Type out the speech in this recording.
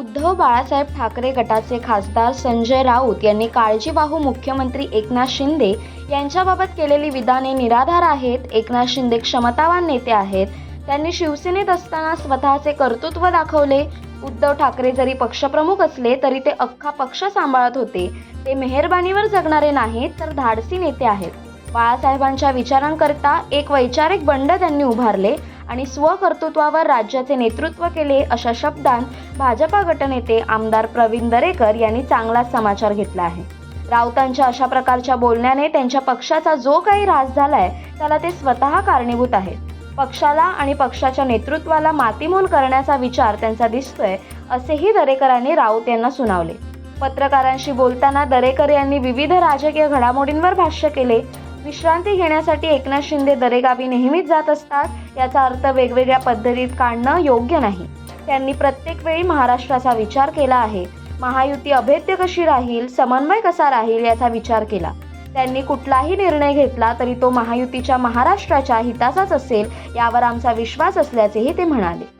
उद्धव बाळासाहेब ठाकरे गटाचे खासदार संजय राऊत यांनी काळजीवाहू मुख्यमंत्री एकनाथ शिंदे यांच्याबाबत केलेली विधाने निराधार आहेत. एकनाथ शिंदे क्षमतावान नेते आहेत. त्यांनी शिवसेनेत असताना स्वतःचे कर्तृत्व दाखवले. उद्धव ठाकरे जरी पक्षप्रमुख असले तरी ते अख्खा पक्ष सांभाळत होते. ते मेहरबानीवर जगणारे नाहीत तर धाडसी नेते आहेत. बाळासाहेबांच्या विचारांकरता एक वैचारिक बंड त्यांनी उभारले आणि स्वकर्तृत्वावर राज्याचे नेतृत्व केले अशा शब्दांत भाजपा गटनेते आमदार प्रवीण दरेकर यांनी चांगलाच समाचार घेतला आहे. राऊतांच्या अशा प्रकारच्या बोलण्याने त्यांच्या पक्षाचा जो काही ऱ्हास झालाय त्याला ते स्वतः कारणीभूत आहेत. पक्षाला आणि पक्षाच्या नेतृत्वाला मातीमोल करण्याचा विचार त्यांचा दिसतोय असेही दरेकरांनी राऊत यांना सुनावले. पत्रकारांशी बोलताना दरेकर यांनी विविध राजकीय घडामोडींवर भाष्य केले विश्रांती घेण्यासाठी एकनाथ शिंदे दरेगावी नेहमीच जात असतात याचा अर्थ वेगवेगळ्या पद्धतीत काढणं योग्य नाही. त्यांनी प्रत्येक वेळी महाराष्ट्राचा विचार केला आहे. महायुती अभेद्य कशी राहील समन्वय कसा राहील याचा विचार केला. त्यांनी कुठलाही निर्णय घेतला तरी तो महायुतीच्या महाराष्ट्राच्या हिताचाच असेल यावर आमचा विश्वास असल्याचेही ते म्हणाले.